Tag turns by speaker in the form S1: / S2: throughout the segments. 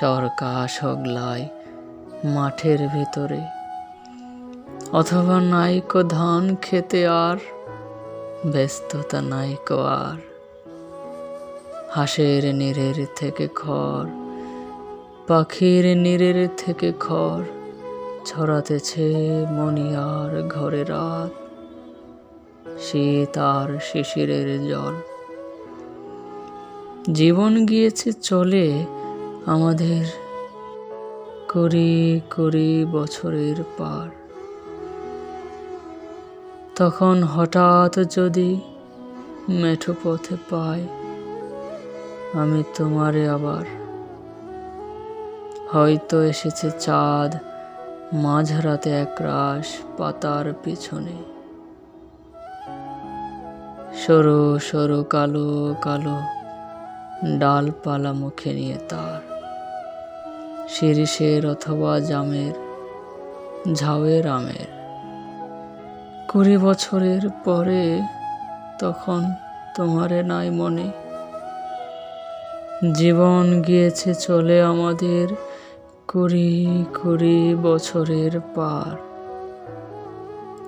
S1: সরকাশ হগলায় মাঠের ভেতরে। অথবা নাইকো ধান খেতে আর, ব্যস্ততা নাইকো আর। হাঁসের নীরের থেকে খড়, পাখির নীরের থেকে খড়, ছড়াতেছে মনিয়ার ঘরে রাত। শীত আর শিশিরের জল। জীবন গিয়েছে চলে আমাদের কুড়ি কুড়ি বছরের পার। তখন হঠাৎ যদি মেঠো পথে পাই, আমি তোমারে আবার। হয়তো এসেছে চাঁদ মাঝরাতে একরাশ পাতার পিছনে। সরু সরু, কালো কালো ডালপালা মুখে নিয়ে তার। শিরিষের অথবা জামের, ঝাউয়ের আমের। কুড়ি বছরের পরে তখন তোমারে নাই মনে। জীবন গিয়েছে চলে আমাদের কুড়ি কুড়ি বছরের পার।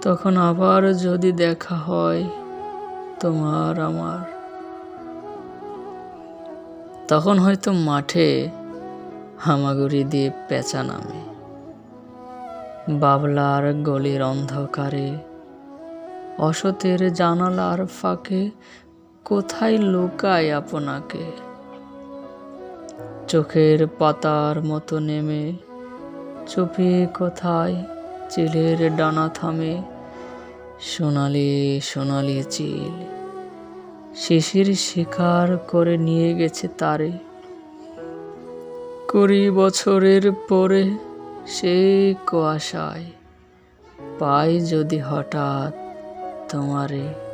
S1: তখন আবার যদি দেখা হয় তোমার আমার। তখন হয়তো মাঠে হামাগুড়ি দিয়ে পেঁচা নামে। বাবলার গলির অন্ধকারে, অসতের জানালার ফাঁকে কোথায় লুকায় আপনাকে? চোখের পাতার মতো নেমে, চুপি কোথায় চিলের ডানা থামে? সোনালি সোনালি চিল, শিশির শিকার করে নিয়ে গেছে তারে। কুড়ি বছরের পরে সে কুয়াশায় পাই যদি হঠাৎ তোমারে।